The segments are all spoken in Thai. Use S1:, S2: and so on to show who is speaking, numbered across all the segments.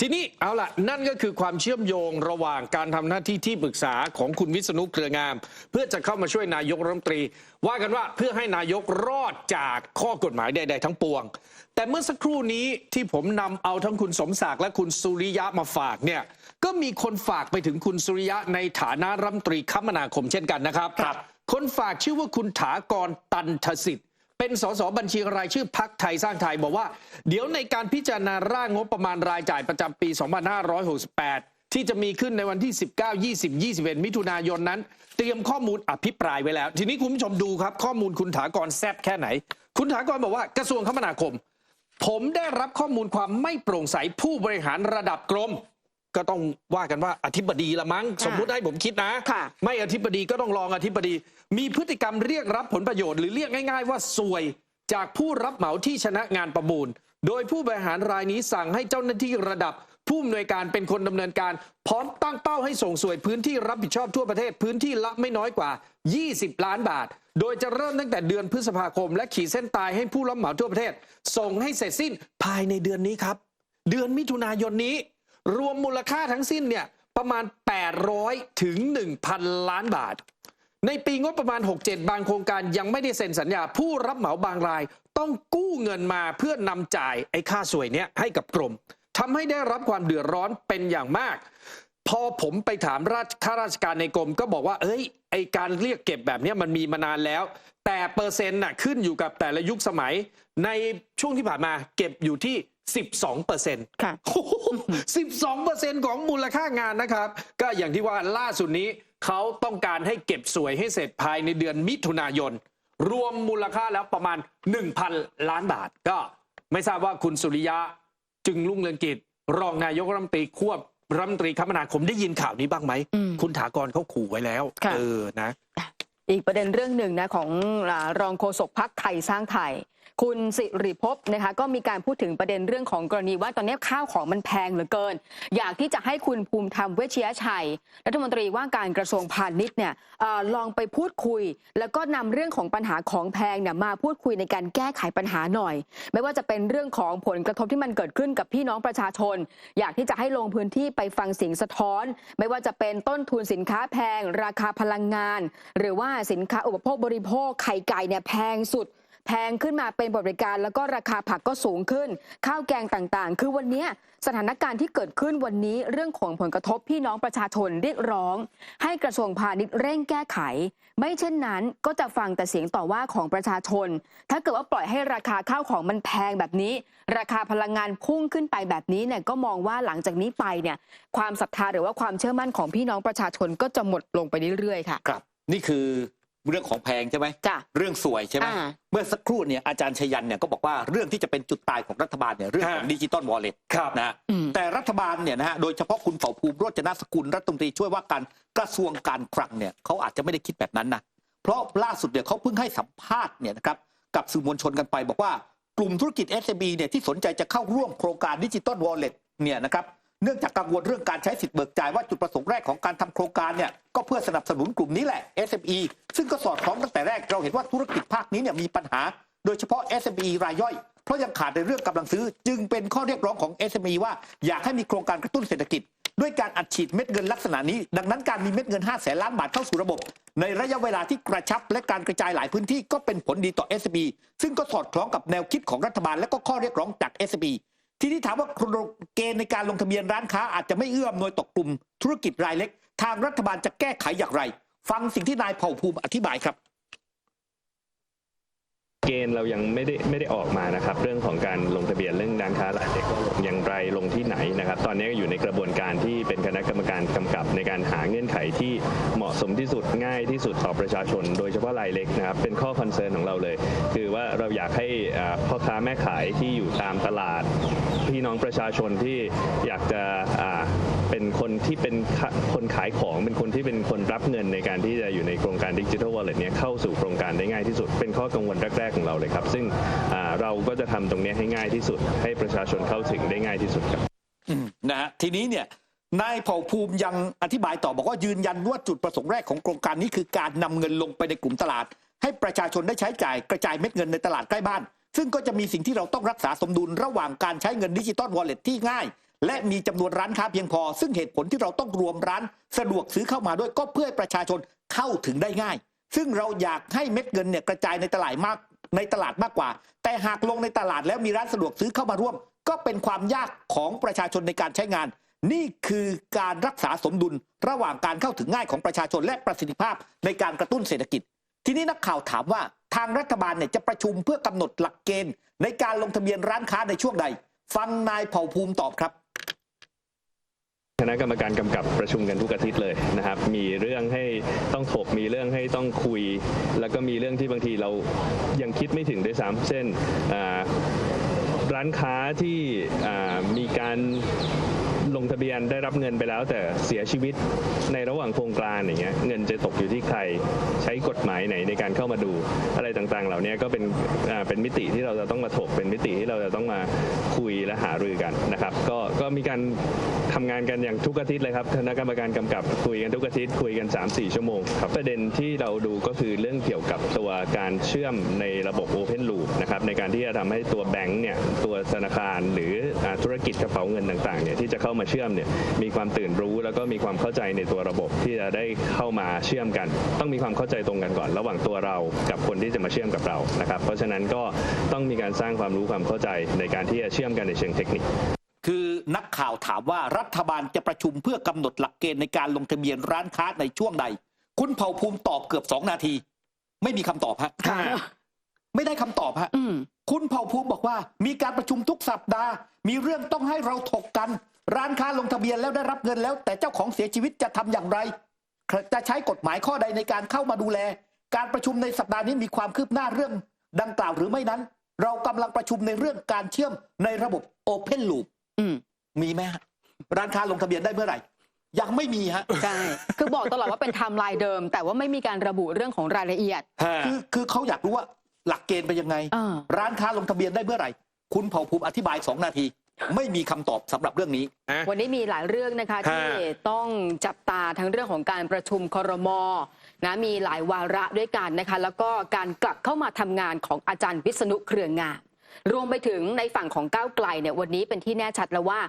S1: ทีนี้เอาล่ะ นั่นก็คือความเชื่อมโยงระหว่างการทำหน้าที่ที่ปรึกษาของคุณวิษณุเครืองาม เพื่อจะเข้ามาช่วยนายกรัฐมนตรี ว่ากันว่าเพื่อให้นายกรอดจากข้อกฎหมายใด ๆ ทั้งปวง แต่เมื่อสักครู่นี้ที่ผมนำเอาทั้งคุณสมศักดิ์และคุณสุริยะมาฝากเนี่ยก็มีคนฝากไปถึงคุณสุริยะในฐานะรัฐมนตรีคมนาคมเช่นกันนะครับ
S2: ครับ
S1: คนฝากชื่อว่าคุณถากรตันทสิทธิ์ เป็นสสบัญชีรายชื่อพักไทยสร้างไทยบอกว่า เดี๋ยวในการพิจารณาร่างงบประมาณรายจ่ายประจำปี 2568 ที่จะมีขึ้นในวันที่ 19 20 21 มิถุนายนนั้น เตรียมข้อมูลอภิปรายไว้แล้ว ทีนี้คุณผู้ชมดูครับ ข้อมูลคุณถากรแซบแค่ไหน คุณถากรบอกว่ากระทรวงคมนาคม ผมได้รับข้อมูลความไม่โปร่งใสผู้บริหารระดับกรม ก็ต้องว่ากันว่าอธิบดีละมั้ง สมมุติให้ผมคิดนะ
S3: ค่ะ
S1: ไม่อธิบดีก็ต้องรองอธิบดี มีพฤติกรรมเรียกรับผลประโยชน์หรือเรียกง่าย ๆ ว่าสวยจากผู้รับเหมาที่ชนะงานประมูล โดยผู้บริหารรายนี้สั่งให้เจ้าหน้าที่ระดับผู้อำนวยการเป็นคนดำเนินการ พร้อมตั้งเป้าให้ส่งสวยพื้นที่รับผิดชอบทั่วประเทศพื้นที่ละไม่น้อยกว่า 20 ล้านบาท โดยจะเริ่มตั้งแต่เดือนพฤษภาคม และขีดเส้นตายให้ผู้รับเหมาทั่วประเทศ ส่งให้เสร็จสิ้นภายในเดือนนี้ครับ เดือนมิถุนายนนี้ รวมมูลค่าทั้งสิ้นเนี่ยประมาณ 800 ถึง 1,000 ล้านบาท ในปีงบประมาณ 67 บางโครงการยังไม่ได้เซ็นสัญญา ผู้รับเหมาบางรายต้องกู้เงินมาเพื่อนำจ่ายไอ้ค่าสวยเนี้ยให้กับกรมทำให้ได้รับความเดือดร้อนเป็นอย่างมาก พอผมไปถามราชข้าราชการในกรมก็บอกว่า เอ้ยไอการเรียกเก็บแบบนี้มันมีมานานแล้ว แต่เปอร์เซ็นต์น่ะขึ้นอยู่กับแต่ละยุคสมัย ในช่วงที่ผ่านมาเก็บอยู่ที่ 12เปอร์เซ็นต์
S3: ค่ะ
S1: 12เปอร์เซ็นต์ของมูลค่างานนะครับ ก็อย่างที่ว่าล่าสุดนี้เขาต้องการให้เก็บสวยให้เสร็จภายในเดือนมิถุนายน รวมมูลค่าแล้วประมาณ 1,000 ล้านบาท ก็ไม่ทราบว่าคุณสุริยะจึงรุ่งเรืองกิจ รองนายกรัฐมนตรีควบรัฐมนตรีคมนาคมได้ยินข่าวนี้บ้างไหม
S3: อืม
S1: คุณถากรเขาขู่ไว้แล้ว
S3: ค่ะ
S1: เออนะ
S3: อีกประเด็นเรื่องหนึ่งนะของอารองโฆษกพักไทยสร้างไทย คุณสิริภพนะคะก็มีการพูดถึงประเด็นเรื่องของกรณีว่าตอนนี้ข้าวของมันแพงเหลือเกิน อยากที่จะให้คุณภูมิธรรมเวชยชัย รัฐมนตรีว่าการกระทรวงพาณิชย์เนี่ยอลองไปพูดคุย แล้วก็นำเรื่องของปัญหาของแพงเนี่ยมาพูดคุยในการแก้ไขปัญหาหน่อย ไม่ว่าจะเป็นเรื่องของผลกระทบที่มันเกิดขึ้นกับพี่น้องประชาชน อยากที่จะให้ลงพื้นที่ไปฟังเสียงสะท้อน ไม่ว่าจะเป็นต้นทุนสินค้าแพง ราคาพลังงาน หรือว่าสินค้าอุปโภคบริโภคไข่ไก่เนี่ยแพงสุด แพงขึ้นมาเป็นบริการแล้วก็ราคาผักก็สูงขึ้น ข้าวแกงต่างๆ คือวันนี้สถานการณ์ที่เกิดขึ้นวันนี้เรื่องของผลกระทบพี่น้องประชาชนเรียกร้อง ให้กระทรวงพาณิชย์เร่งแก้ไข ไม่เช่นนั้นก็จะฟังแต่เสียงต่อว่าของประชาชน ถ้าเกิดว่าปล่อยให้ราคาข้าวของมันแพงแบบนี้ ราคาพลังงานพุ่งขึ้นไปแบบนี้เนี่ยก็มองว่าหลังจากนี้ไปเนี่ยความศรัทธาหรือว่าความเชื่อมั่นของพี่น้องประชาชนก็จะหมดลงไปเรื่อยๆค่ะ
S2: ครับนี่คือ เรื่องของแพงใช่ไหม
S3: จ้ะ
S2: เรื่องสวยใช่ไหม
S3: อ่า
S2: เมื่อสักครู่เนี่ยอาจารย์ชยันเนี่ยก็บอกว่าเรื่องที่จะเป็นจุดตายของรัฐบาลเนี่ยเรื่องของ
S1: ฮะ
S2: ดิจิตอลวอลเล็ต
S1: ครับ
S2: นะฮะ
S3: อืม
S2: แต่รัฐบาลเนี่ยนะฮะโดยเฉพาะคุณเผ่าภูมิโรจนสกุลรัฐมนตรีช่วยว่าการกระทรวงการคลังเนี่ยเขาอาจจะไม่ได้คิดแบบนั้นนะเพราะล่าสุดเนี่ยเขาเพิ่งให้สัมภาษณ์เนี่ยนะครับกับสื่อมวลชนกันไป บอกว่ากลุ่มธุรกิจ SMB เนี่ยที่สนใจจะเข้าร่วมโครงการดิจิตอลวอลเล็ตเนี่ยนะครับ เนื่องจากกังวลเรื่องการใช้สิทธิ์เบิกจ่ายว่าจุดประสงค์แรกของการทำโครงการเนี่ยก็เพื่อสนับสนุนกลุ่มนี้แหละ SME ซึ่งก็สอดคล้องตั้งแต่แรกเราเห็นว่าธุรกิจภาคนี้เนี่ยมีปัญหา โดยเฉพาะ SME รายย่อย เพราะยังขาดในเรื่องกำลังซื้อ จึงเป็นข้อเรียกร้องของ SME ว่าอยากให้มีโครงการกระตุ้นเศรษฐกิจ ด้วยการอัดฉีดเม็ดเงินลักษณะนี้ ดังนั้นการมีเม็ดเงิน 5 แสนล้านบาทเข้าสู่ระบบ ในระยะเวลาที่กระชับและการกระจายหลายพื้นที่ก็เป็นผลดีต่อ SME ซึ่งก็สอดคล้องกับแนวคิดของรัฐบาลและก็ข้อเรียกร้องจาก SME ทีนี้ถามว่าเกณฑ์ในการลงทะเบียนร้านค้าอาจจะไม่เอื้ออำนวยต่อกลุ่มธุรกิจรายเล็ก ทางรัฐบาลจะแก้ไขอย่างไร ฟังสิ่งที่นายเผ่าภูมิอธิบายครับ
S4: เกณฑ์เรายังไม่ได้ไม่ได้ออกมานะครับ เรื่องของการลงทะเบียนเรื่องร้านค้ารายเล็กอย่างไรลงที่ไหนนะครับ ตอนนี้ก็อยู่ในกระบวนการที่เป็นคณะกรรมการกำกับในการหาเงื่อนไขที่เหมาะสมที่สุดง่ายที่สุดต่อประชาชน โดยเฉพาะรายเล็กนะครับเป็นข้อคอนเซิร์นของเราเลย คือว่าเราอยากให้อ่าพ่อค้าแม่ขายที่อยู่ตามตลาดพี่น้องประชาชนที่อยากจะ เป็นคนที่เป็นคนขายของ เป็นคนที่เป็นคนรับเงินในการที่จะอยู่ในโครงการดิจิทัลวอลเล็ตเนี้ยเข้าสู่โครงการได้ง่ายที่สุด เป็นข้อกังวลแรก ๆ ของเราเลยครับ ซึ่งเราก็จะทำตรงนี้ให้ง่ายที่สุด ให้ประชาชนเข้าถึงได้ง่ายที่สุดครับ
S2: นะฮะทีนี้เนี่ยนายเผ่าภูมิยังอธิบายต่อบอกว่ายืนยันว่าจุดประสงค์แรกของโครงการนี้คือการนำเงินลงไปในกลุ่มตลาด ให้ประชาชนได้ใช้จ่ายกระจายเม็ดเงินในตลาดใกล้บ้าน ซึ่งก็จะมีสิ่งที่เราต้องรักษาสมดุลระหว่างการใช้เงินดิจิตอลวอลเล็ตที่ง่าย และมีจำนวนร้านค้าเพียงพอ ซึ่งเหตุผลที่เราต้องรวมร้าน สะดวกซื้อเข้ามาด้วยก็เพื่อประชาชนเข้าถึงได้ง่าย ซึ่งเราอยากให้เม็ดเงินเนี่ยกระจายในตลาดมากในตลาดมากกว่า แต่หากลงในตลาดแล้วมีร้านสะดวกซื้อเข้ามาร่วม ก็เป็นความยากของประชาชนในการใช้งาน นี่คือการรักษาสมดุลระหว่างการเข้าถึงง่ายของประชาชนและประสิทธิภาพในการกระตุ้นเศรษฐกิจ ทีนี้นักข่าวถามว่าทางรัฐบาลเนี่ยจะประชุมเพื่อกำหนดหลักเกณฑ์ ในการลงทะเบียนร้านค้าในช่วงใด ฟังนายเผ่าภูมิตอบครับ
S4: คณะกรรมการกำกับประชุมกันทุกอาทิตย์เลยนะครับ มีเรื่องให้ต้องถกมีเรื่องให้ต้องคุย แล้วก็มีเรื่องที่บางทีเรายังคิดไม่ถึงด้วยซ้ำเช่นอ่าร้านค้าที่อ่ามีการ ลงทะเบียนได้รับเงินไปแล้ว แต่เสียชีวิตในระหว่างโครงการอย่างเงี้ยเงินจะตกอยู่ที่ใครใช้กฎหมายไหนในการเข้ามาดูอะไรต่างๆ เหล่านี้ก็เป็นเป็นมิติที่เราจะต้องมาถกเป็นมิติที่เราจะต้องมาคุยและหารือกันนะครับ ก็ก็มีการทำงานกันอย่างทุกอาทิตย์เลยครับคณะกรรมการกำกับคุยกันทุกอาทิตย์คุยกัน 3-4 ชั่วโมงครับประเด็นที่เราดูก็คือเรื่องเกี่ยวกับตัวการเชื่อมในระบบ Open Loop นะครับในการที่จะทำให้ตัวแบงก์เนี่ยตัวธนาคารหรือธุรกิจกระเป๋าเงินต่างๆเนี่ยที่จะเข้ามาเชื่อมเนี่ยมีความตื่นรู้แล้วก็มีความเข้าใจในตัวระบบที่จะได้เข้ามาเชื่อมกัน ต้องมีความเข้าใจตรงกันก่อน ระหว่างตัวเรากับคนที่จะมาเชื่อมกับเรานะครับ เพราะฉะนั้นก็ต้องมีการสร้างความรู้ความเข้าใจในการที่จะเชื่อมกันในเชิงเทคนิค
S2: คือนักข่าวถามว่ารัฐบาลจะประชุมเพื่อกำหนดหลักเกณฑ์ในการลงทะเบียนร้านค้าในช่วงใด คุณเผ่าภูมิตอบเกือบสองนาที ไม่มีคำตอบฮะ
S3: ค่ะ
S2: ไม่ได้คำตอบฮะ
S3: อืม
S2: คุณเผ่าภูมิบอกว่า มีการประชุมทุกสัปดาห์ มีเรื่องต้องให้เราถกกัน ร้านค้าลงทะเบียนแล้วได้รับเงินแล้ว แต่เจ้าของเสียชีวิตจะทำอย่างไร จะใช้กฎหมายข้อใดในการเข้ามาดูแล การประชุมในสัปดาห์นี้มีความคืบหน้าเรื่องดังกล่าวหรือไม่นั้น เรากำลังประชุมในเรื่องการเชื่อมในระบบ Open Loop
S3: อืม
S2: มีไหมฮะร้านค้าลงทะเบียนได้เมื่อไหร่ยังไม่มีฮะ
S3: ใช่คือบอกตลอดว่าเป็นไทม์ไลน์เดิม แต่ว่าไม่มีการระบุเรื่องของรายละเอียด
S2: คือคือเขาอยากรู้ว่าหลักเกณฑ์เป็นยังไง
S3: อ่า
S2: ร้านค้าลงทะเบียนได้เมื่อไหร่ คุณเผ่าภูมิอธิบายสองนาที ไม่มีคำตอบสำหรับเรื่องนี้
S3: วันนี้มีหลายเรื่องนะคะ
S1: ค่ะ
S3: ที่ต้องจับตาทั้งเรื่องของการประชุมครมนะมีหลายวาระด้วยกันนะคะ แล้วก็การกลับเข้ามาทำงานของอาจารย์วิษณุเครืองาม รวมไปถึงในฝั่งของก้าวไกลเนี่ยวันนี้เป็นที่แน่ชัดแล้วว่า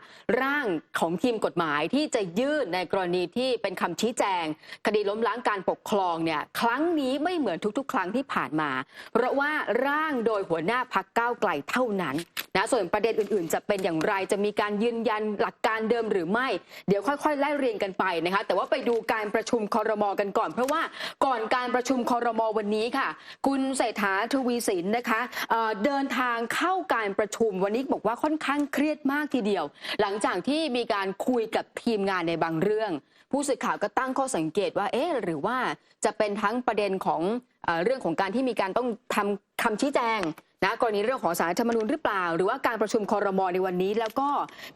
S3: ร่างของทีมกฎหมายที่จะยื่นในกรณีที่เป็นคำชี้แจง คดีล้มล้างการปกครองเนี่ยครั้งนี้ไม่เหมือนทุก ๆ ครั้งที่ผ่านมา เพราะว่าร่างโดยหัวหน้าพักก้าวไกลเท่านั้นนะส่วนประเด็นอื่นๆ จะเป็นอย่างไรจะมีการยืนยันหลักการเดิมหรือไม่ เดี๋ยวค่อยๆไล่เรียงกันไปนะคะแต่ว่าไปดูการประชุมคอรมอกันก่อน เพราะว่าก่อนการประชุมคอรมอวันนี้ค่ะ คุณเศรษฐาทวีสินนะคะเเดินทางเข้าการประชุมวันนี้บอกว่าค่อนข้างเครียดมากทีเดียว หลังจากที่มีการคุยกับทีมงานในบางเรื่อง ผู้สื่อข่าวก็ตั้งข้อสังเกตว่าเอ๊ะหรือว่าจะเป็นทั้งประเด็นของเอเรื่องของการที่มีการต้องทำคำชี้แจงนะกรณีเรื่องของสารธรรมนูญหรือเปล่า หรือว่าการประชุมคอรมอในวันนี้ แล้วก็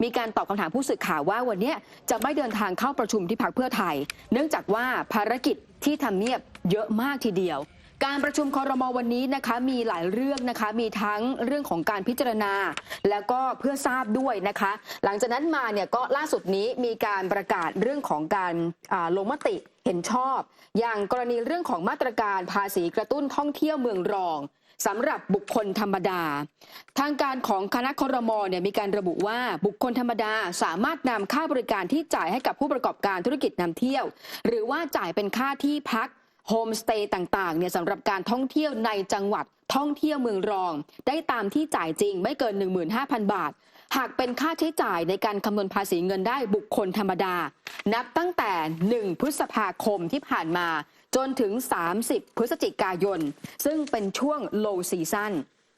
S3: มีการตอบคำถามผู้สื่อข่าวว่าวันนี้จะไม่เดินทางเข้าประชุมที่พักเพื่อไทย เนื่องจากว่าภารกิจที่ทำเนียบเยอะมากทีเดียว การประชุมคอรมอวันนี้นะคะมีหลายเรื่องนะคะมีทั้งเรื่องของการพิจารณา แล้วก็เพื่อทราบด้วยนะคะ หลังจากนั้นมาเนี่ยก็ล่าสุดนี้มีการประกาศเรื่องของการลงมติเห็นชอบ อย่างกรณีเรื่องของมาตรการภาษีกระตุ้นท่องเที่ยวเมืองรองสำหรับบุคคลธรรมดา ทางการของคณะคอรมอเนี่ยมีการระบุว่าบุคคลธรรมดาสามารถนำค่าบริการที่จ่ายให้กับผู้ประกอบการธุรกิจนำเที่ยว หรือว่าจ่ายเป็นค่าที่พัก โฮมสเตย์ต่างๆเนี่ยสำหรับการท่องเที่ยวในจังหวัดท่องเที่ยวเมืองรอง ได้ตามที่จ่ายจริงไม่เกิน 15,000 บาท หากเป็นค่าใช้จ่ายในการคำนวณภาษีเงินได้บุคคลธรรมดา นับตั้งแต่ 1 พฤษภาคมที่ผ่านมา จนถึง 30 พฤศจิกายน ซึ่งเป็นช่วง low season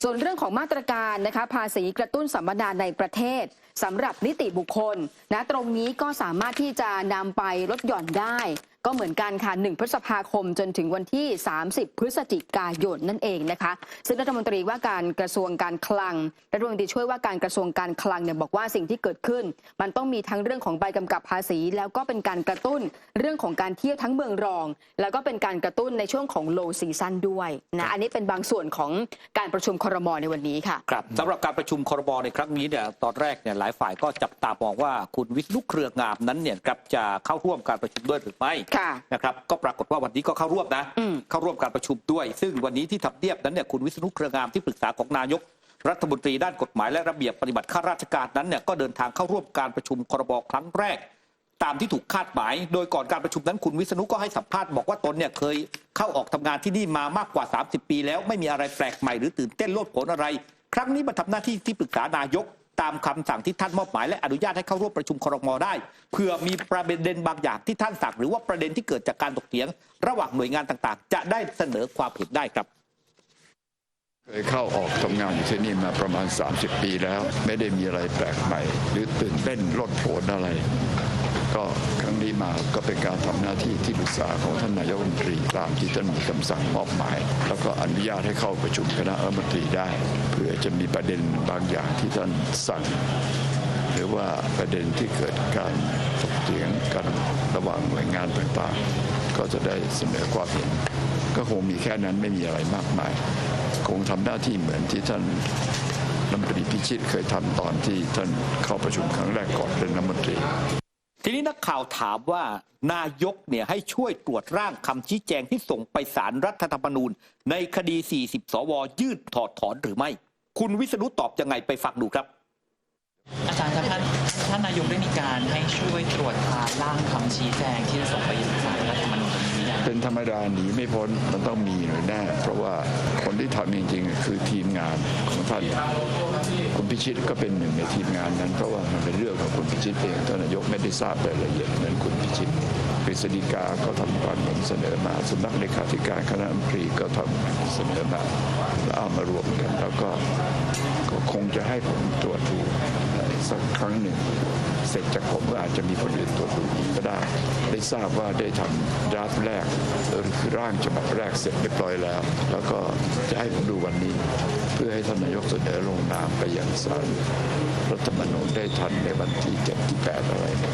S3: ส่วนเรื่องของมาตรการนะคะภาษีกระตุ้นสัมปทานในประเทศสำหรับนิติบุคคลนะตรงนี้ก็สามารถที่จะนำไปลดหย่อนได้ ก็เหมือนกันค่ะ 1 พฤษภาคมจนถึงวันที่ 30 พฤศจิกายนนั่นเองนะคะ ซึ่งรัฐมนตรีว่าการกระทรวงการคลังรัฐมนตรีช่วยว่าการกระทรวงการคลังเนี่ยบอกว่าสิ่งที่เกิดขึ้น มันต้องมีทั้งเรื่องของใบกำกับภาษี แล้วก็เป็นการกระตุ้นเรื่องของการเที่ยวทั้งเมืองรอง แล้วก็เป็นการกระตุ้นในช่วงของ low season ด้วยนะอันนี้เป็นบางส่วนของการประชุมครมในวันนี้ค่ะ
S2: ครับสำหรับการประชุมครบในครั้งนี้เนี่ยตอนแรกเนี่ยหลายฝ่ายก็จับตามองว่าคุณวิษณุเครืองามนั้นเนี่ยครับจะเข้าร่วมการประชุมด้วยหรือไม่
S3: ค่ะ
S2: นะครับก็ปรากฏว่าวันนี้ก็เข้าร่วมนะ
S3: อืม
S2: เข้าร่วมการประชุมด้วย ซึ่งวันนี้ที่ทำเนียบนั้นเนี่ยคุณวิษณุเครืองามที่ปรึกษาของนายกรัฐมนตรีด้านกฎหมายและระเบียบปฏิบัติข้าราชการนั้นเนี่ยก็เดินทางเข้าร่วมการประชุมครบครั้งแรก ตามที่ถูกคาดหมาย โดยก่อนการประชุมนั้นคุณวิษณุก็ให้สัมภาษณ์บอกว่าตนเนี่ยเคยเข้าออกทำงานที่นี่มามากกว่า 30 ปี แล้วไม่มีอะไรแปลกใหม่หรือตื่นเต้นโลดโผนอะไร ครั้งนี้มาทำหน้าที่ที่ปรึกษานายก ตามคำสั่งที่ท่านมอบหมายและอนุญาตให้เข้าร่วมประชุมครมได้เพื่อมีประเด็นบางอย่างที่ท่านสั่งหรือว่าประเด็นที่เกิดจากการตกเถียง ระหว่างหน่วยงานต่างๆ จะได้เสนอความเห็นได้ครับ
S5: เคยเข้าออกทำงานอยู่ที่นี่มาประมาณ 30 ปีแล้ว ไม่ได้มีอะไรแปลกใหม่ หรือตื่นเต้นลดโผนอะไร ก็ นี้มาก็เป็นการทำหน้าที่ที่ปรึกษาของท่านนายกรัฐมนตรีตามที่ท่านมีคำสั่งมอบหมาย แล้วก็อนุญาตให้เข้าประชุมคณะรัฐมนตรีได้ เพื่อจะมีประเด็นบางอย่างที่ท่านสั่ง หรือว่าประเด็นที่เกิดการถกเถียงกันระหว่างหน่วยงานต่างๆ ก็จะได้เสนอความเห็น ก็คงมีแค่นั้นไม่มีอะไรมากมาย คงทำหน้าที่เหมือนที่ท่านรัฐมนตรีพิชิตเคยทำตอนที่ท่านเข้าประชุมครั้งแรกก่อนเป็นรัฐมนตรี
S2: ทีนี้นักข่าวถามว่านายกเนี่ยให้ช่วยตรวจร่างคำชี้แจงที่ส่งไปสารรัฐธรรมนูญ ในคดี 40 สว ยืดถอดถอนหรือไม่ คุณวิษณุตอบยังไงไปฟังดูครับ
S6: อาจารย์ครับท่านท่านนายกได้มีการให้ช่วยตรวจทานร่างคำชี้แจงที่จะส่งไปยังศาลรัฐธรรมนูญตรงนี้หรือยัง
S5: เป็นธรรมดาหนีไม่พ้นมันต้องมีหน่อยแน่เพราะว่า คนที่ทำจริงๆ คือทีมงานของท่านคุณพิชิตก็เป็นหนึ่งในทีมงานนั้น เพราะว่ามันเป็นเรื่องของคุณพิชิตเองท่านนายกไม่ได้ทราบรายละเอียดเหมือนคุณพิชิตกฤษฎีกาก็ทำความเห็นเสนอมาสำนักเลขาธิการคณะรัฐมนตรีก็ทำเสนอมาแล้วเอามารวมกัน แล้วก็ก็คงจะให้ผมตรวจดู สักครั้งหนึ่ง เสร็จจากผมก็อาจจะมีคนอื่นตรวจดูอีกก็ได้ ได้ทราบว่าได้ทำดราฟต์แรกเออคือร่างฉบับแรกเสร็จเรียบร้อยแล้ว แล้วก็จะให้ผมดูวันนี้ เพื่อให้ท่านนายกเสนอลงนามไปยังศาลรัฐธรรมนูญได้ทันในวันที่เจ็ดที่แปดอะไรเนี่ย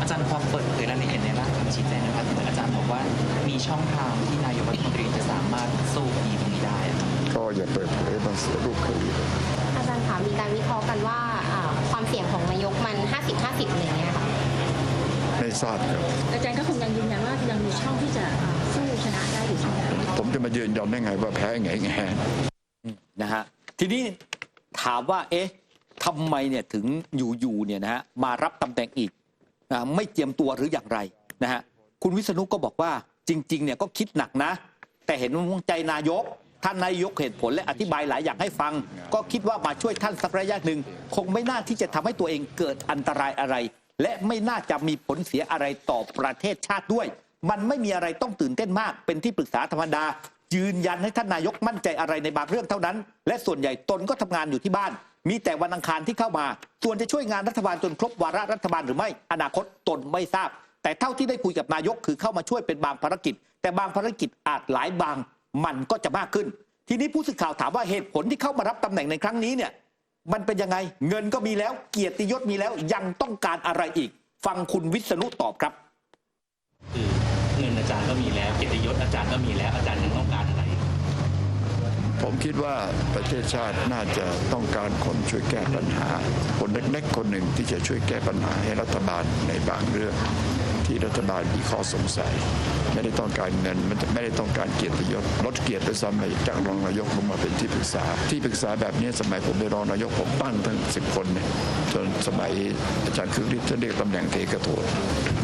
S6: อาจารย์ความเปิดเผยรายละเอียดในร่างคำชี้แจงนะครับเหมือนอาจารย์บอกว่ามีช่องทางที่นายกรัฐมนตรีจะสามารถสู้คดีตรงนี้ได้อะครับ
S5: ก็อย่าเปิดเผยมันเสียรูปคดี
S7: อาจารย์คะมีการวิเคราะห์กันว่า ของนายกมัน 50-50อะไรอย่างเงี้ยค่ะ
S5: ไม่ทราบครับ
S8: อาจารย์ก็คงยังยืนยันว่ายังมีช่องที่จะอ่าสู้ชนะได้อยู่ใช่ไหมคะ
S5: ผมจะมายืนยันได้ไงว่าแพ้ไงไง
S2: นะฮะทีนี้ถามว่า เอ๊ะทำไมเนี่ยถึงอยู่ๆเนี่ยนะฮะมารับตำแหน่งอีกนะไม่เจียมตัวหรืออย่างไรนะฮะคุณวิษณุก็บอกว่าจริง ๆ เนี่ยก็คิดหนักนะ แต่เห็นวงใจนายก ท่านนายกเหตุผลและอธิบายหลายอย่างให้ฟัง ก็คิดว่ามาช่วยท่านสักระยะหนึ่ง คงไม่น่าที่จะทำให้ตัวเองเกิดอันตรายอะไร และไม่น่าจะมีผลเสียอะไรต่อประเทศชาติด้วย มันไม่มีอะไรต้องตื่นเต้นมาก เป็นที่ปรึกษาธรรมดา ยืนยันให้ท่านนายกมั่นใจอะไรในบางเรื่องเท่านั้น และส่วนใหญ่ตนก็ทำงานอยู่ที่บ้าน มีแต่วันอังคารที่เข้ามา ส่วนจะช่วยงานรัฐบาลจนครบวาระรัฐบาลหรือไม่ อนาคตตนไม่ทราบ แต่เท่าที่ได้คุยกับนายกคือเข้ามาช่วยเป็นบางภารกิจ แต่บางภารกิจอาจหลายบาง มันก็จะมากขึ้น ทีนี้ผู้สื่อข่าวถามว่าเหตุผลที่เข้ามารับตำแหน่งในครั้งนี้เนี่ยมันเป็นยังไงเงินก็มีแล้วเกียรติยศมีแล้วยังต้องการอะไรอีก ฟังคุณวิษณุตอบครับ
S6: คือเงินอาจารย์ก็มีแล้วเกียรติยศอาจารย์ก็มีแล้วอาจารย์ยังต้องการอะไร
S5: ผมคิดว่าประเทศชาติน่าจะต้องการคนช่วยแก้ปัญหา คนเล็กๆคนหนึ่งที่จะช่วยแก้ปัญหาให้รัฐบาลในบางเรื่อง ที่รัฐบาลมีข้อสงสัย ไม่ได้ต้องการเงินมันไม่ได้ต้องการเกียรติยศลดเกียรติด้วยซ้ำไปจากรองนายกลงมาเป็นที่ปรึกษา ที่ปรึกษาแบบนี้สมัยผมเป็นรองนายกผมตั้งทั้งสิบคนเนี่ยจนสมัยอาจารย์คึกฤทธิ์จะเรียกตำแหน่งเทกระโถน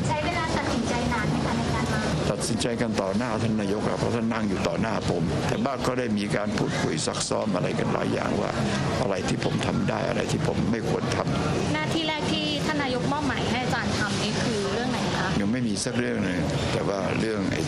S7: ใช้เวลาตัดสินใจนานไหมคะในการมา
S5: ตัดสินใจกันต่อหน้าท่านนายกอะเพราะท่านนั่งอยู่ต่อหน้าผม แต่บ้างก็ได้มีการพูดคุยซักซ้อมอะไรกันหลายอย่างว่า อะไรที่ผมทำได้อะไรที่ผมไม่ควรทำ
S8: หน้าที่แร ยังไม่
S5: มีสักเรื่องหนึ่งแต่ว่าเรื่องไอ้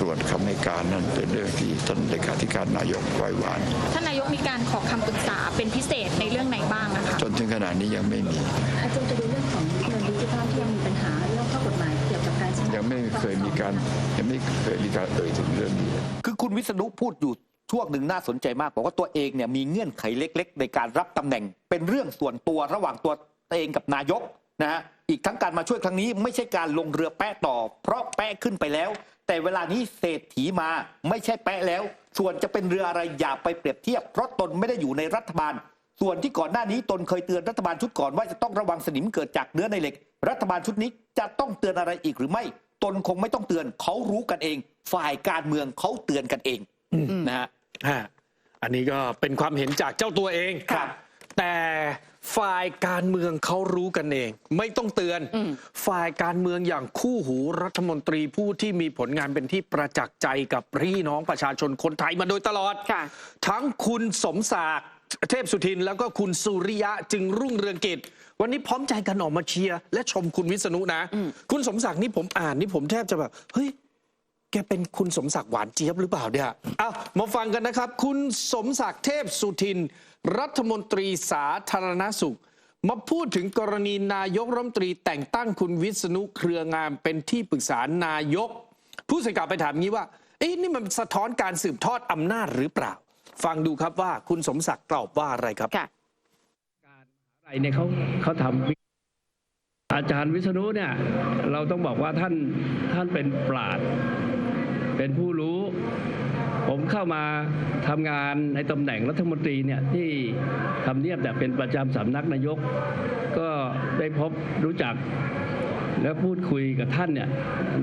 S5: ตรวจคำให้การนั้นเป็นเรื่องที่ท่านเลขาธิการนายกไว้วาน
S8: ท่านนายกมีการขอคำปรึกษาเป็นพิเศษในเรื่องไหนบ้างนะคะ
S5: จนถึงขนาดนี้ยังไม่มี
S8: อาจารย์จะดูเรื่องของเงินดิจิทัลที่ยังมีปัญหาเรื่องข้อกฎหมายเกี่ยวกับการใช้
S5: ยังไม่เคยมีการยังไม่เคยมีการเอ่ยถึงเรื่องนี้
S2: คือคุณวิษณุพูดอยู่ช่วงหนึ่งน่าสนใจมาก บอกว่าตัวเองเนี่ยมีเงื่อนไขเล็ก ๆ ในการรับตำแหน่ง เป็นเรื่องส่วนตัวระหว่างตัวเองกับนายกนะฮะ อีกทั้งการมาช่วยครั้งนี้ไม่ใช่การลงเรือแปะต่อ เพราะแปะขึ้นไปแล้ว แต่เวลานี้เศรษฐีมาไม่ใช่แปะแล้ว ส่วนจะเป็นเรืออะไรอย่าไปเปรียบเทียบ เพราะตนไม่ได้อยู่ในรัฐบาล ส่วนที่ก่อนหน้านี้ตนเคยเตือนรัฐบาลชุดก่อนว่าจะต้องระวังสนิมเกิดจากเนื้อในเหล็ก รัฐบาลชุดนี้จะต้องเตือนอะไรอีกหรือไม่ ตนคงไม่ต้องเตือนเขารู้กันเอง ฝ่ายการเมืองเขาเตือนกันเองนะฮะ
S1: ฮะอันนี้ก็เป็นความเห็นจากเจ้าตัวเอง
S3: ครับ
S1: แต่ ฝ่ายการเมืองเขารู้กันเอง ไม่ต้องเตือน
S3: อืม
S1: ฝ่ายการเมืองอย่างคู่หูรัฐมนตรีผู้ที่มีผลงานเป็นที่ประจักษ์ใจกับพี่น้องประชาชนคนไทยมาโดยตลอด
S3: ค่ะ
S1: ทั้งคุณสมศักดิ์เทพสุทินแล้วก็คุณสุริยะจึงรุ่งเรืองกิจ วันนี้พร้อมใจกันออกมาเชียร์และชมคุณวิษณุนะ คุณสมศักดิ์นี่ผมอ่านนี่ผมแทบจะแบบเฮ้ยแกเป็นคุณสมศักดิ์หวานเจี๊ยบหรือเปล่าเนี่ยเอามาฟังกันนะครับ คุณสมศักดิ์เทพสุทิน รัฐมนตรีสาธารณสุข มาพูดถึงกรณีนายกรัฐมนตรีแต่งตั้งคุณวิษณุเครืองามเป็นที่ปรึกษานายก ผู้สื่อข่าวไปถามงี้ว่าเอ๊ะนี่มันสะท้อนการสืบทอดอำนาจหรือเปล่า ฟังดูครับว่าคุณสมศักดิ์ตอบว่าอะไรครับ
S3: ค่ะ
S9: อะไรเนี่ยเขาเขาทำวิอาจารย์วิษณุเนี่ยเราต้องบอกว่าท่านท่านเป็นปราดเป็นผู้รู้ ผมเข้ามาทำงานในตำแหน่งรัฐมนตรีเนี่ยที่ทำเนียบเนี่ยเป็นประจำสำนักนายก ก็ได้พบรู้จักและพูดคุยกับท่านเนี่ย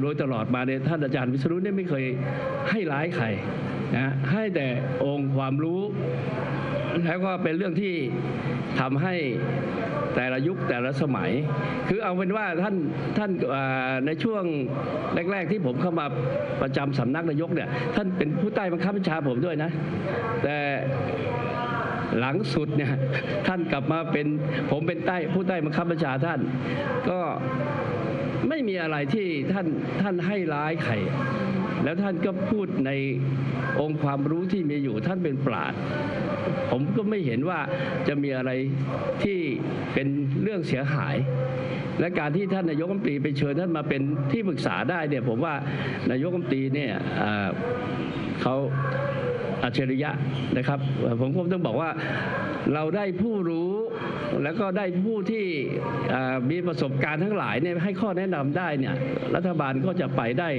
S9: โดยตลอดมาเนี่ยท่านอาจารย์วิศรุเนี่ยไม่เคยให้ร้ายใครนะให้แต่องค์ความรู้ แล้วก็เป็นเรื่องที่ทำให้แต่ละยุคแต่ละสมัย คือเอาเป็นว่าท่านท่านในช่วงแรก ๆ ที่ผมเข้ามาประจำสำนักนายกเนี่ยท่านเป็นผู้ใต้บังคับบัญชาผมด้วยนะ แต่หลังสุดเนี่ยท่านกลับมาเป็นผมเป็นใต้ผู้ใต้บังคับบัญชาท่าน ก็ไม่มีอะไรที่ท่านท่านให้ร้ายใคร แล้วท่านก็พูดในองค์ความรู้ที่มีอยู่ท่านเป็นปราดผมก็ไม่เห็นว่าจะมีอะไรที่เป็นเรื่องเสียหาย และการที่ท่านนายกรัฐมนตรีไปเชิญท่านมาเป็นที่ปรึกษาได้เนี่ยผมว่านายกรัฐมนตรีเนี่ยเอ่อเขาอัจฉริยะนะครับ ผมก็ต้องบอกว่าเราได้ผู้รู้ แล้วก็ได้ผู้ที่เอ่อมีประสบการณ์ทั้งหลายเนี่ยให้ข้อแนะนำได้เนี่ยรัฐบาลก็จะไปได้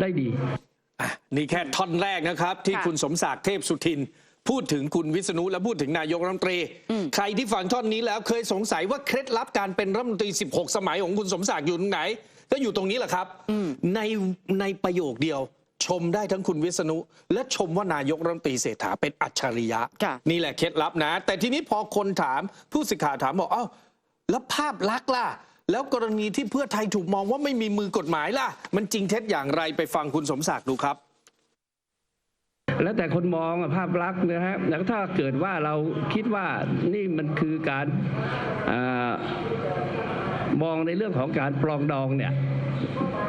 S9: ได้ดี
S1: อะนี่แค่ท่อนแรกนะครับ ที่
S3: ค่ะ
S1: คุณสมศักดิ์เทพสุทิน พูดถึงคุณวิษณุและพูดถึงนายกรัฐมนตรี ใครที่ฟังท่อนนี้แล้วเคยสงสัยว่าเคล็ดลับการเป็นรัฐมนตรี 16 สมัยของคุณสมศักดิ์อยู่ตรงไหน ก็อยู่ตรงนี้แหละครับในในประโยคเดียวช มได้ทั้งคุณวิษณุ และชมว่านายกรัฐมนตรีเศรษฐาเป็นอัจฉริยะ
S3: ค่ะ
S1: นี่แหละเคล็ดลับนะ แต่ทีนี้พอคนถามผู้สื่อข่าวถามบอกเอ้าแล้วภาพลักษณ์ล่ะ แล้วกรณีที่เพื่อไทยถูกมองว่าไม่มีมือกฎหมายล่ะ มันจริงเท็จอย่างไรไปฟังคุณสมศักดิ์ดูครับ
S9: แล้วแต่คนมองอะภาพลักษณ์นะฮะแล้วถ้าเกิดว่าเราคิดว่านี่มันคือการอา มองในเรื่องของการปลองดองเนี่ย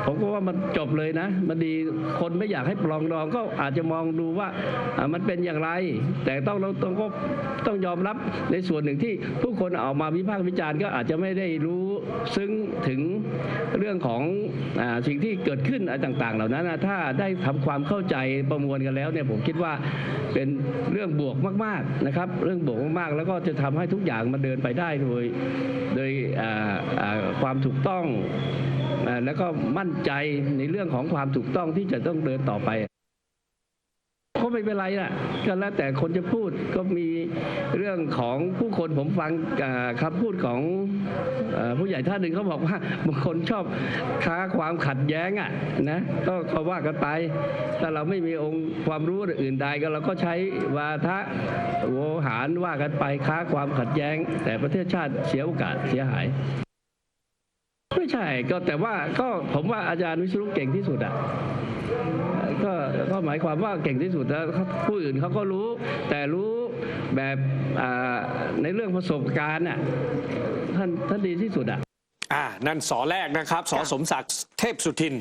S9: ผมก็ว่ามันจบเลยนะ มันดีคนไม่อยากให้ปลองดองก็อาจจะมองดูว่ามันเป็นอย่างไร แต่ต้องเราต้องก็ต้องยอมรับในส่วนหนึ่งที่ผู้คนออกมาวิพากษ์วิจารณ์ก็อาจจะไม่ได้รู้ซึ้งถึงเรื่องของอสิ่งที่เกิดขึ้นอะไรต่าง ๆ เหล่านั้นนะถ้าได้ทำความเข้าใจประมวลกันแล้วเนี่ยผมคิดว่าเป็นเรื่องบวกมาก ๆนะครับ เรื่องบวกมากๆ แล้วก็จะทำให้ทุกอย่างมันเดินไปได้โดยโดยอ่าความถูกต้องอแล้วก็มั่นใจในเรื่องของความถูกต้องที่จะต้องเดินต่อไปก็ไม่เป็นไรอะก็แล้วแต่คนจะพูดก็มีเรื่องของผู้คนผมฟังคำพูดของอผู้ใหญ่ท่านหนึ่งเขาบอกว่าบางคนชอบค้าความขัดแย้งอะนะก็ก็ว่ากันไปถ้าเราไม่มีองค์ความรู้อื่นใดก็เราก็ใช้วาทะโวหารว่ากันไปค้าความขัดแย้ง แต่ประเทศชาติเสียโอกาสเสียหาย ไม่ใช่ก็แต่ว่าก็ผมว่าอาจารย์วิศนุเก่งที่สุดอะก็ก็หมายความว่าเก่งที่สุดแล้วผู้อื่นเขาก็รู้ แต่รู้แบบอ่าในเรื่องประสบการณ์อะท่านท่านดีที่สุดอะ
S1: อ่านั่นสอแรกนะครับสอสมศักดิ์เทพสุทิน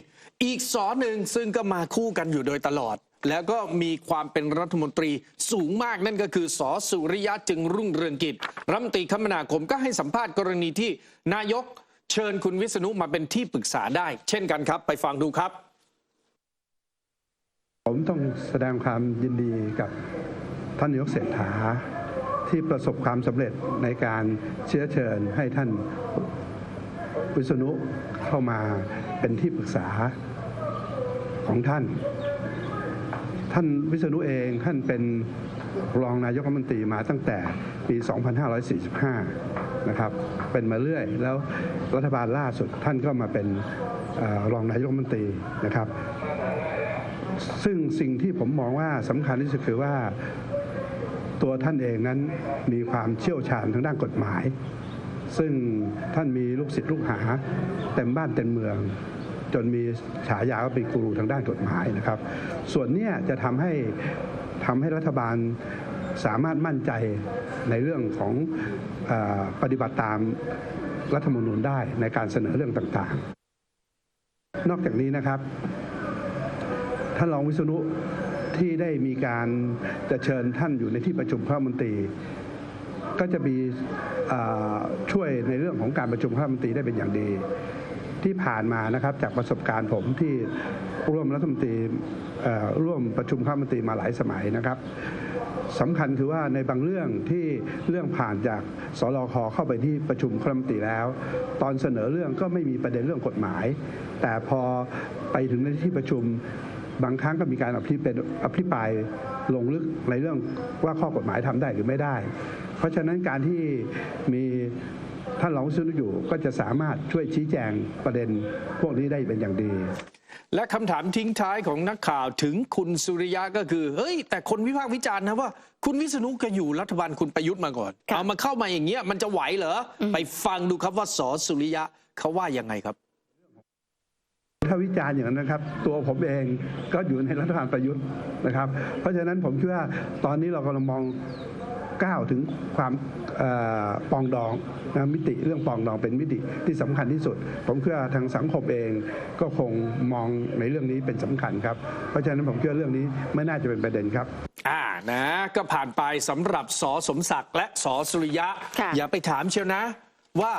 S1: อีกสอหนึ่งซึ่งก็มาคู่กันอยู่โดยตลอด แล้วก็มีความเป็นรัฐมนตรีสูงมากนั่นก็คือสอสุริยะจึงรุ่งเรืองกิจรัฐมนตรีคมนาคมก็ให้สัมภาษณ์กรณีที่นายก เชิญคุณวิษณุมาเป็นที่ปรึกษาได้ เช่นกันครับ ไปฟังดูครับ
S10: ผมต้องแสดงความยินดีกับท่านนายกเศรษฐาที่ประสบความสำเร็จในการเชื้อเชิญให้ท่านวิษณุเข้ามาเป็นที่ปรึกษาของท่าน ท่านวิษณุเองท่านเป็น รองนายกรัฐมนตรีมาตั้งแต่ปี 2545 นะครับเป็นมาเรื่อย แล้วรัฐบาลล่าสุดท่านก็มาเป็นอรองนายกรัฐมนตรีนะครับ ซึ่งสิ่งที่ผมมองว่าสำคัญที่สุดคือว่าตัวท่านเองนั้นมีความเชี่ยวชาญทางด้านกฎหมาย ซึ่งท่านมีลูกศิษย์ลูกหาเต็มบ้านเต็มเมือง จนมีฉายาว่าเป็นกูรูทางด้านกฎหมายนะครับ ส่วนนี้จะทำให้ ทำให้รัฐบาลสามารถมั่นใจในเรื่องของอปฏิบัติตามรัฐธรรมนูญได้ในการเสนอเรื่องต่างๆ นอกจากนี้นะครับ ท่านรองวิษณุที่ได้มีการจะเชิญท่านอยู่ในที่ประชุมคณะมนตรี ก็จะมีช่วยในเรื่องของการประชุมคณะมนตรีได้เป็นอย่างดี ที่ผ่านมานะครับจากประสบการณ์ผมที่ร่วมรัฐมนตรีร่วมประชุมคณะรัฐมนตรีมาหลายสมัยนะครับสำคัญคือว่าในบางเรื่องที่เรื่องผ่านจากสรคเข้าไปที่ประชุมคณะรัมนตรีแล้ว ตอนเสนอเรื่องก็ไม่มีประเด็นเรื่องกฎหมาย แต่พอไปถึงในที่ประชุมบางครั้งก็มีการอภิเป็นอภิปรายลงลึกในเรื่องว่าข้อกฎหมายทำได้หรือไม่ได้ เพราะฉะนั้นการที่มี ท่านรองวิศนุอยู่ก็จะสามารถช่วยชี้แจงประเด็นพวกนี้ได้เป็นอย่างดี
S1: และคำถามทิ้งท้ายของนักข่าวถึงคุณสุริยะก็คือ เฮ้ย แต่คนวิพากษ์วิจารณ์นะว่า คุณวิษณุก็อยู่รัฐบาลคุณประยุทธ์มาก่อน
S3: ค่ะ
S1: เอามาเข้ามาอย่างเงี้ยมันจะไหวเหรออไปฟังดูครับว่าสอสุริยะเขาว่ายังไงครับ
S10: ถ้าวิจารณ์อย่างนั้นนะครับ ตัวผมเองก็อยู่ในรัฐบาลประยุทธ์นะครับ เพราะฉะนั้นผมคิดว่าตอนนี้เรากำลังมอง ก้าวถึงความเออปรองดองนะมิติเรื่องปรองดองเป็นมิติที่สำคัญที่สุด ผมคิดว่าทางสังคมเองก็คงมองในเรื่องนี้เป็นสำคัญครับ เพราะฉะนั้นผมคิดว่าเรื่องนี้ไม่น่าจะเป็นประเด็นครับ
S1: อ่านะก็ผ่านไปสำหรับสอสมศักดิ์และสอสุริยะ
S3: ค่ะ
S1: อย่าไปถามเชียวนะ ว่า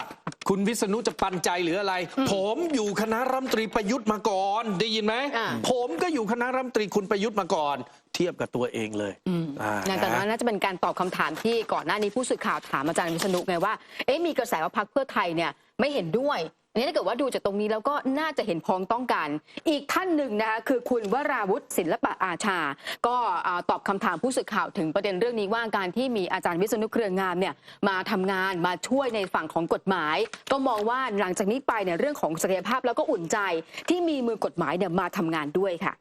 S1: คุณวิษณุจะปันใจหรืออะไร ผมอยู่คณะรัฐมนตรีประยุทธ์มาก่อน ได้ยินไหม
S3: อ่า
S1: ผมก็อยู่คณะรัฐมนตรีคุณประยุทธ์มาก่อน เทียบกับตัวเองเลยอ่า
S3: นะแต่ว่าน่าจะเป็นการตอบคำถามที่ก่อนหน้านี้ผู้สื่อข่าวถามอาจารย์วิษณุไงว่า เอ๊ะมีกระแสว่าพรรคเพื่อไทยเนี่ยไม่เห็นด้วยอันนี้ถ้าเกิดว่าดูจากตรงนี้แล้วก็น่าจะเห็นพ้องต้องกัน อีกท่านหนึ่งนะคะคือคุณวราวุฒิศิลปะอาชา ก็อ่าตอบคำถามผู้สื่อข่าวถึงประเด็นเรื่องนี้ว่าการที่มีอาจารย์วิษณุเครืองามเนี่ยมาทำงานมาช่วยในฝั่งของกฎหมาย ก็มองว่าหลังจากนี้ไปเนี่ยเรื่องของศักยภาพแล้วก็อุ่นใจที่มีมือกฎหมายเนี่ยมาทำงานด้วยค่ะ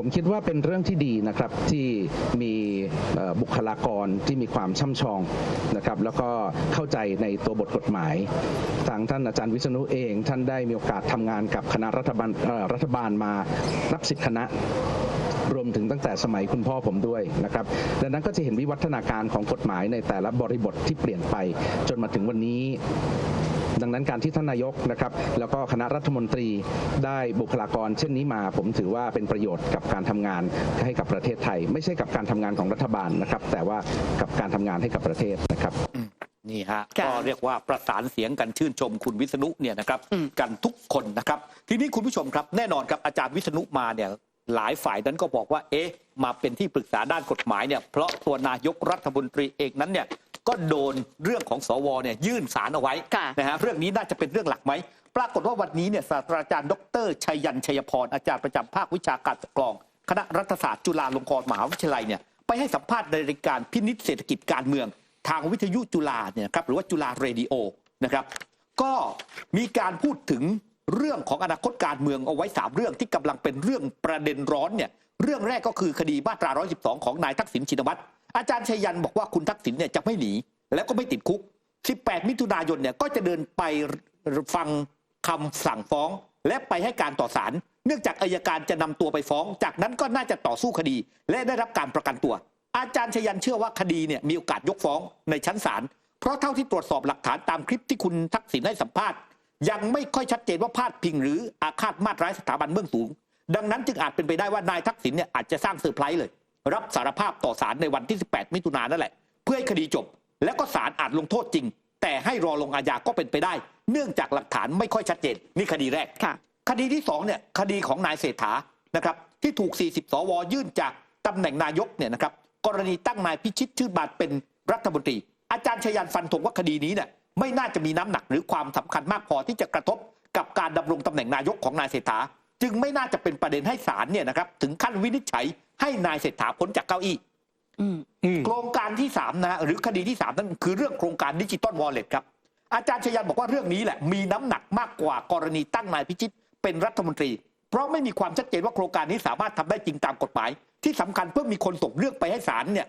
S11: ผมคิดว่าเป็นเรื่องที่ดีนะครับที่มีบุคลากรที่มีความช่ำชองนะครับแล้วก็เข้าใจในตัวบทกฎหมาย ทางท่านอาจารย์วิษณุเอง ท่านได้มีโอกาสทำงานกับคณะรัฐบาลรัฐบาลมานับสิบคณะรวมถึงตั้งแต่สมัยคุณพ่อผมด้วยนะครับ ดังนั้นก็จะเห็นวิวัฒนาการของกฎหมายในแต่ละบริบทที่เปลี่ยนไป จนมาถึงวันนี้ ดังนั้นการที่ท่านนายกนะครับแล้วก็คณะรัฐมนตรีได้บุคลากร เช่นนี้มา ผมถือว่าเป็นประโยชน์กับการทำงานให้กับประเทศไทย ไม่ใช่กับการทำงานของรัฐบาลนะครับ แต่ว่ากับการทำงานให้กับประเทศนะครับ
S2: นี่ฮะ
S3: ค่ะ
S2: ก็เรียกว่าประสานเสียงกันชื่นชมคุณวิษณุเนี่ยนะครับ
S3: อืม
S2: กันทุกคนนะครับ ทีนี้คุณผู้ชมครับแน่นอนครับอาจารย์วิษณุมาเนี่ยหลายฝ่ายนั้นก็บอกว่า เอ๊ะ มาเป็นที่ปรึกษาด้านกฎหมายเนี่ยเพราะตัวนายกรัฐมนตรีเองนั้นเนี่ย ก็โดนเรื่องของสวเนี่ยยื่นสารเอาไว้
S3: ค่ะ
S2: นะฮะเรื่องนี้น่าจะเป็นเรื่องหลักไหมปรากฏว่าวันนี้เนี่ยศาสตราจารย์ดรชัยยันชัยพรอาจารย์ประจำภาควิชาการปกครอง คณะรัฐศาสตร์จุฬาลงกรณ์มหาวิทยาลัยเนี่ยไปให้สัมภาษณ์ในรายการพินิษเศรษฐกิจการเมือง ทางวิทยุจุฬาเนี่ยนะครับหรือว่าจุฬาเรดิโอนะครับ ก็มีการพูดถึงเรื่องของอนาคตการเมืองเอาไว้สามเรื่องที่กำลังเป็นเรื่องประเด็นร้อนเนี่ยเรื่องแรกก็คือคดีมาตรา 112 ของนายทักษิณชินวัตร อาจารย์ชัยยันบอกว่าคุณทักษิณเนี่ยจะไม่หนี แล้วก็ไม่ติดคุก 18 มิถุนายนเนี่ยก็จะเดินไปฟังคำสั่งฟ้อง และไปให้การต่อศาลเนื่องจากอายการจะนำตัวไปฟ้อง จากนั้นก็น่าจะต่อสู้คดี และได้รับการประกันตัว อาจารย์ชยันเชื่อว่าคดีเนี่ยมีโอกาสยกฟ้องในชั้นศาลเพราะเท่าที่ตรวจสอบหลักฐานตามคลิปที่คุณทักษิณให้สัมภาษณ์ ยังไม่ค่อยชัดเจนว่าพาดพิงหรืออาฆาตมาตร้ายสถาบันเบื้องสูง ดังนั้นจึงอาจเป็นไปได้ว่านายทักษิณเนี่ยอาจจะสร้างเซอร์ไพรส์เลย รับสารภาพต่อศาลในวันที่ 18 มิถุนายนนั่นแหละ เพื่อให้คดีจบ แล้วก็ศาลอาจลงโทษจริง แต่ให้รอลงอาญาก็เป็นไปได้ เนื่องจากหลักฐานไม่ค่อยชัดเจนนี่คดีแรก
S3: ค่ะ
S2: คดีที่สองเนี่ยคดีของนายเศรษฐานะครับที่ถูก 40 สว ยื่นจากตำแหน่งนายกเนี่ยนะครับกรณีตั้งนายพิชิตชื่นบานเป็นรัฐมนตรี อาจารย์ชยันฟันธงว่าคดีนี้เนี่ยไม่น่าจะมีน้ำหนักหรือความสำคัญมากพอที่จะกระทบกับการดำรงตำแหน่งนายกของนายเศรษฐา จึงไม่น่าจะเป็นประเด็นให้ศาลเนี่ยนะครับ ถึงขั้นวินิจฉัยให้นายเศรษฐาพ้นจากเก้าอี้
S3: อืม
S2: โครงการที่3นะฮะหรือคดีที่3นั้นคือเรื่องโครงการดิจิตอลวอลเล็ตครับ อาจารย์ชยันบอกว่าเรื่องนี้แหละ มีน้ำหนักมากกว่ากรณีตั้งนายพิชิตเป็นรัฐมนตรี เพราะไม่มีความชัดเจนว่าโครงการนี้สามารถทำได้จริงตามกฎหมาย ที่สำคัญเพื่อมีคนส่งเรื่องไปให้ศาลเนี่ย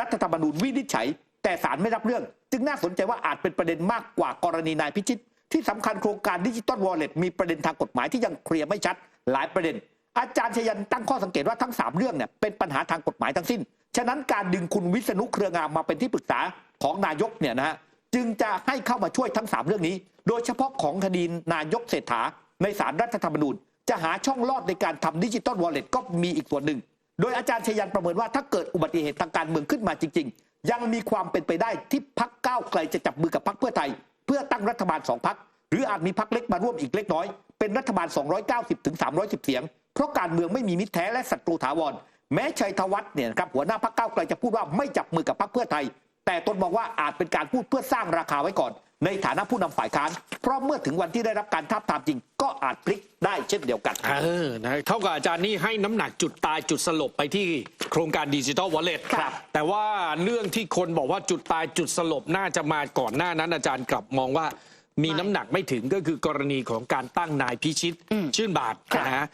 S2: รัฐธรรมนูญวินิจฉัย แต่ศาลไม่รับเรื่อง จึงน่าสนใจว่าอาจเป็นประเด็นมากกว่ากรณีนายพิชิต ที่สำคัญโครงการดิจิตอลวอลเล็ตมีประเด็นทางกฎหมายที่ยังเคลียร์ไม่ชัดหลายประเด็น อาจารย์ชยันตั้งข้อสังเกตว่าทั้ง 3 เรื่องเนี่ยเป็นปัญหาทางกฎหมายทั้งสิ้น ฉะนั้นการดึงคุณวิษณุเครืองามมาเป็นที่ปรึกษาของนายกเนี่ยนะฮะจึงจะให้เข้ามาช่วยทั้ง 3 เรื่องนี้ โดยเฉพาะของคดีนายกเศรษฐาในศาลรัฐธรรมนูญ จะหาช่องลอดในการทำดิจิตอลวอลเล็ตก็มีอีกส่วนหนึ่ง โดยอาจารย์ชยันประเมินว่าถ้าเกิดอุบัติเหตุทางการเมืองขึ้นมาจริง ๆ ยังมีความเป็นไปได้ที่พักก้าวไกลจะจับมือกับพักเพื่อไทย เพื่อตั้งรัฐบาลสองพักหรืออาจมีพักเล็กมาร่วมอีกเล็กน้อย เป็นรัฐบาล 290ถึง310 เสียง เพราะการเมืองไม่มีมิตรแท้และศัตรูถาวร แม้ชัยธวัฒน์เนี่ยครับหัวหน้าพักเก้าไกลจะพูดว่าไม่จับมือกับพักเพื่อไทย แต่ตนมองว่าอาจเป็นการพูดเพื่อสร้างราคาไว้ก่อน ในฐานะผู้นำฝ่ายค้าน เพราะเมื่อถึงวันที่ได้รับการท้าบทามจริง ก็อาจพลิกได้เช่นเดียวกัน
S1: เออนะเท่ากับอาจารย์นี่ให้น้ำหนักจุดตายจุดสลบไปที่โครงการดิจิ t a ลวอลเล็ต
S2: ครับ
S1: แต่ว่าเรื่องที่คนบอกว่าจุดตายจุดสลบน่าจะมาก่อนหน้านั้น อาจารย์กลับมองว่ามีน้ำหนักไม่ถึงก็คือกรณีของการตั้งนายพิชิตชื่นบาทนะฮะ